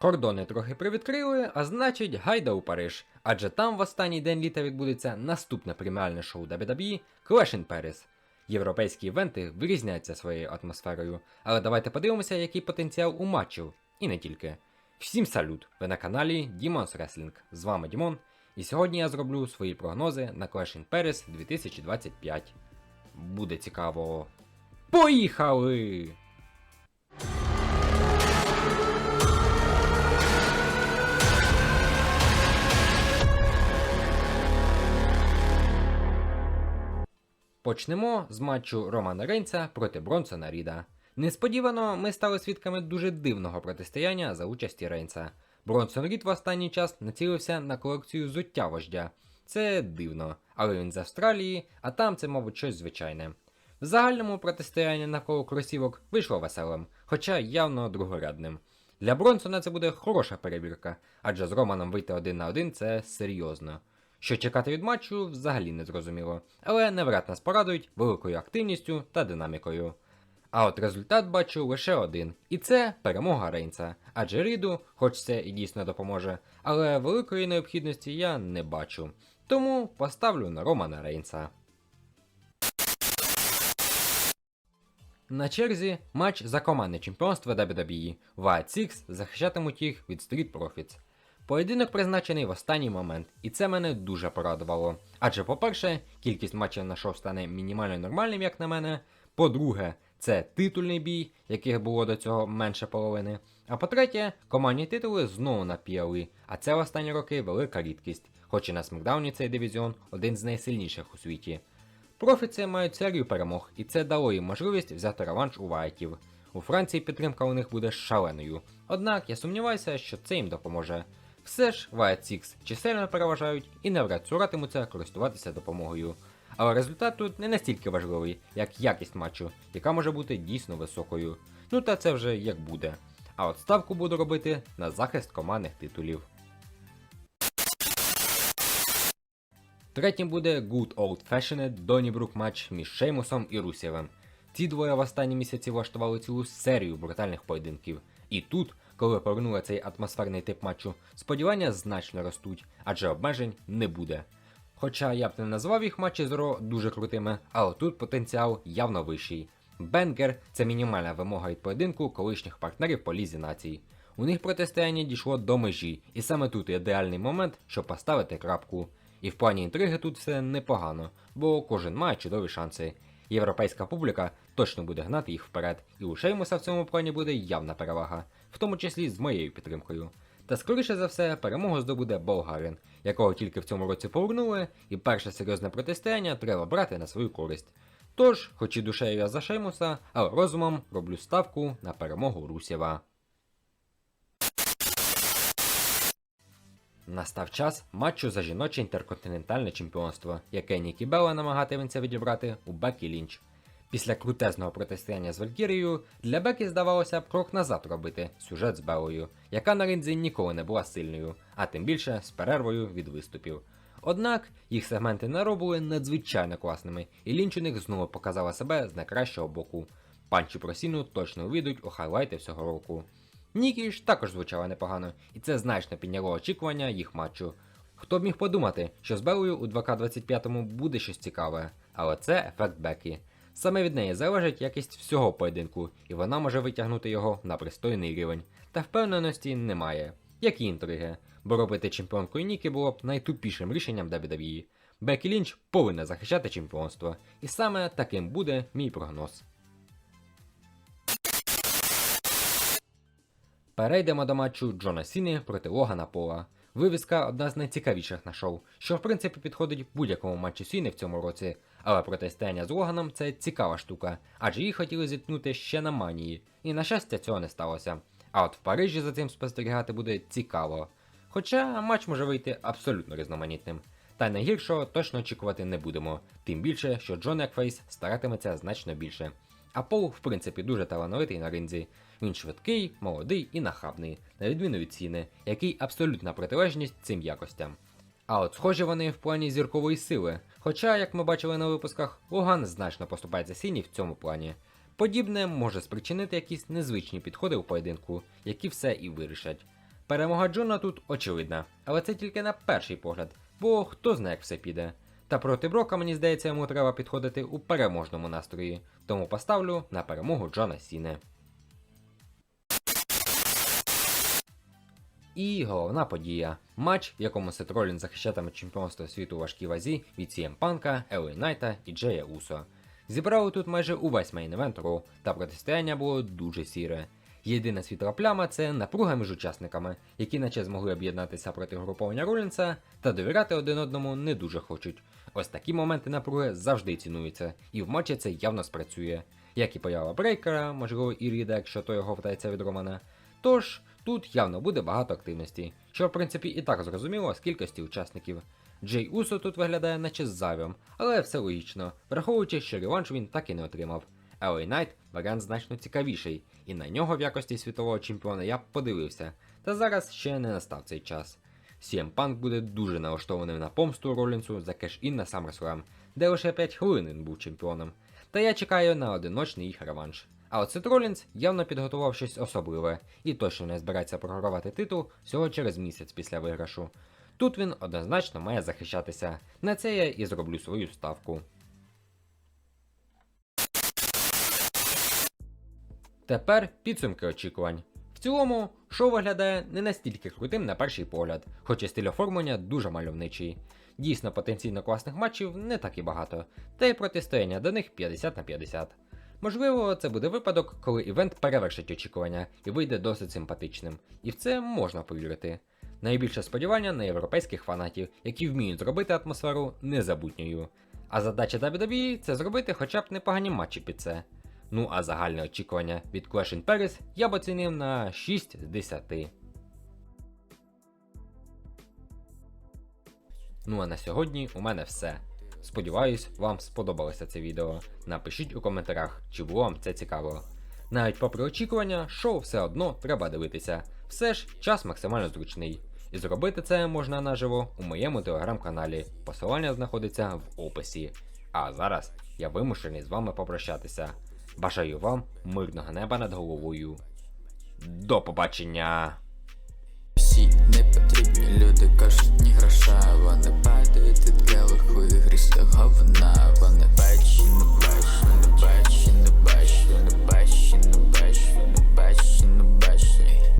Кордони трохи привідкрили, а значить, гайда у Париж. Адже там в останній день літа відбудеться наступне преміальне шоу WWE Clash in Paris. Європейські івенти вирізняються своєю атмосферою, але давайте подивимося, який потенціал у матчів, і не тільки. Всім салют! Ви на каналі Demons Wrestling. З вами Дімон, і сьогодні я зроблю свої прогнози на Clash in Paris 2025. Буде цікаво. Поїхали! Почнемо з матчу Романа Рейнса проти Бронсона Ріда. Несподівано ми стали свідками дуже дивного протистояння за участі Рейнса. Бронсон Рід в останній час націлився на колекцію зуття вождя. Це дивно, але він з Австралії, а там це, мабуть, щось звичайне. В загальному протистояння навколо кросівок вийшло веселим, хоча явно другорядним. Для Бронсона це буде хороша перевірка, адже з Романом вийти один на один це серйозно. Що чекати від матчу, взагалі не зрозуміло, але навряд нас порадують великою активністю та динамікою. А от результат бачу лише один, і це перемога Рейнса. Адже Ріду, хоч це і дійсно допоможе, але великої необхідності я не бачу. Тому поставлю на Романа Рейнса. На черзі матч за командне чемпіонство WWE. Wild Six захищатимуть їх від Street Profits. Поєдинок призначений в останній момент, і це мене дуже порадувало. Адже, по-перше, кількість матчів на шоу стане мінімально нормальним, як на мене. По-друге, це титульний бій, яких було до цього менше половини. А по-третє, командні титули знову напіяли, а це в останні роки велика рідкість, хоч і на смакдауні цей дивізіон один з найсильніших у світі. Профіци мають серію перемог, і це дало їм можливість взяти реванш у Вайтів. У Франції підтримка у них буде шаленою. Однак я сумніваюся, що це їм допоможе. Все ж Wyatt Six чисельно переважають і навряд цуратимуться користуватися допомогою. Але результат тут не настільки важливий, як якість матчу, яка може бути дійсно високою. Ну та це вже як буде. А от ставку буду робити на захист командних титулів. Третім буде Good Old Fashioned Donnybrook матч між Шеймусом і Русєвим. Ці двоє в останні місяці влаштували цілу серію брутальних поєдинків. І тут, коли повернули цей атмосферний тип матчу, сподівання значно ростуть, адже обмежень не буде. Хоча я б не назвав їх матчі з Ро дуже крутими, але тут потенціал явно вищий. Бенгер це мінімальна вимога від поєдинку колишніх партнерів по лізі націй. У них протистояння дійшло до межі, і саме тут ідеальний момент, щоб поставити крапку. І в плані інтриги тут все непогано, бо кожен має чудові шанси. Європейська публіка точно буде гнати їх вперед, і у Шеймуса в цьому плані буде явна перевага, в тому числі з моєю підтримкою. Та скоріше за все перемогу здобуде Болгарин, якого тільки в цьому році повернули, і перше серйозне протистояння треба брати на свою користь. Тож, хоч і душею я за Шеймуса, але розумом роблю ставку на перемогу Русєва. Настав час матчу за жіноче інтерконтинентальне чемпіонство, яке Нікі Белла намагатиметься відібрати у Бекі Лінч. Після крутезного протистояння з Валькірією для Бекі здавалося б крок назад робити сюжет з Белою, яка на ринзі ніколи не була сильною, а тим більше з перервою від виступів. Однак їх сегменти на Ро були надзвичайно класними, і Лінч у них знову показала себе з найкращого боку. Панчі про сіну точно увійдуть у хайлайти всього року. Нікі ж також звучала непогано, і це значно підняло очікування їх матчу. Хто б міг подумати, що з Белою у 2К25 буде щось цікаве, але це ефект Бекі. Саме від неї залежить якість всього поєдинку, і вона може витягнути його на пристойний рівень. Та впевненості немає. Як і інтриги, бо робити чемпіонкою Нікі було б найтупішим рішенням WWE. Бекі Лінч повинна захищати чемпіонство, і саме таким буде мій прогноз. Перейдемо до матчу Джона Сіни проти Логана Пола. Вивіска одна з найцікавіших на шоу, що в принципі підходить будь-якому матчу Сіни в цьому році, але протистояння з Логаном це цікава штука, адже їх хотіли зіткнути ще на манії, і на щастя цього не сталося. А от в Парижі за цим спостерігати буде цікаво. Хоча матч може вийти абсолютно різноманітним. Та найгіршого точно очікувати не будемо, тим більше, що Джон як Фейс старатиметься значно більше. А Пол, в принципі, дуже талановитий на ринзі. Він швидкий, молодий і нахабний, на відміну від ціни, який абсолютна протилежність цим якостям. А от схожі вони в плані зіркової сили, хоча, як ми бачили на випусках, Логан значно поступається сіні в цьому плані. Подібне може спричинити якісь незвичні підходи у поєдинку, які все і вирішать. Перемога Джона тут очевидна, але це тільки на перший погляд, бо хто знає, як все піде. Та проти Брока, мені здається, йому треба підходити у переможному настрої, тому поставлю на перемогу Джона Сіне. І головна подія матч, в якому Сет Ролін захищатиме чемпіонство світу у важкій вазі від CM Панка, Елі Найта і Джея Усо. Зібрали тут майже увесь мейн-евент Ро, та протистояння було дуже сіре. Єдина світла пляма це напруга між учасниками, які наче змогли об'єднатися проти груповання Ролінса та довіряти один одному не дуже хочуть. Ось такі моменти напруги завжди цінуються, і в матчі це явно спрацює, як і поява Брейкера, можливо, і Ріда, якщо той його вдається від Романа. Тож тут явно буде багато активності, що в принципі і так зрозуміло з кількості учасників. Джей Усо тут виглядає наче з зайвим, але все логічно, враховуючи, що реванш він так і не отримав. LA Knight варіант значно цікавіший, і на нього в якості світового чемпіона я б подивився, та зараз ще не настав цей час. CM Punk буде дуже налаштований на помсту Ролінсу за кеш-ін на SummerSlam, де лише 5 хвилин він був чемпіоном. Та я чекаю на одиночний їх реванш. А от Сет Ролінс явно підготував щось особливе і точно не збирається програвати титул всього через місяць після виграшу. Тут він однозначно має захищатися. На це я і зроблю свою ставку. Тепер підсумки очікувань. В цілому, шоу виглядає не настільки крутим на перший погляд, хоч і стиль оформлення дуже мальовничий. Дійсно, потенційно класних матчів не так і багато, та й протистояння до них 50 на 50. Можливо, це буде випадок, коли івент перевершить очікування і вийде досить симпатичним, і в це можна повірити. Найбільше сподівання на європейських фанатів, які вміють зробити атмосферу незабутньою. А задача WWE – це зробити хоча б непогані матчі під це. Ну а загальне очікування від Clash Paris я б оцінив на 6 з 10. Ну а на сьогодні у мене все. Сподіваюсь, вам сподобалося це відео. Напишіть у коментарях, чи було вам це цікаво. Навіть попри очікування, шоу все одно треба дивитися. Все ж час максимально зручний. І зробити це можна наживо у моєму телеграм-каналі. Посилання знаходиться в описі. А зараз я вимушений з вами попрощатися. Бажаю вам мирного неба над головою. До побачення. Всі непотрібні люди кажуть, ні гроша, вони падають від келиху і гріста говна, вони бачу, не бачу, не бачу, не бачу, не бачу, не бачу, не бачу.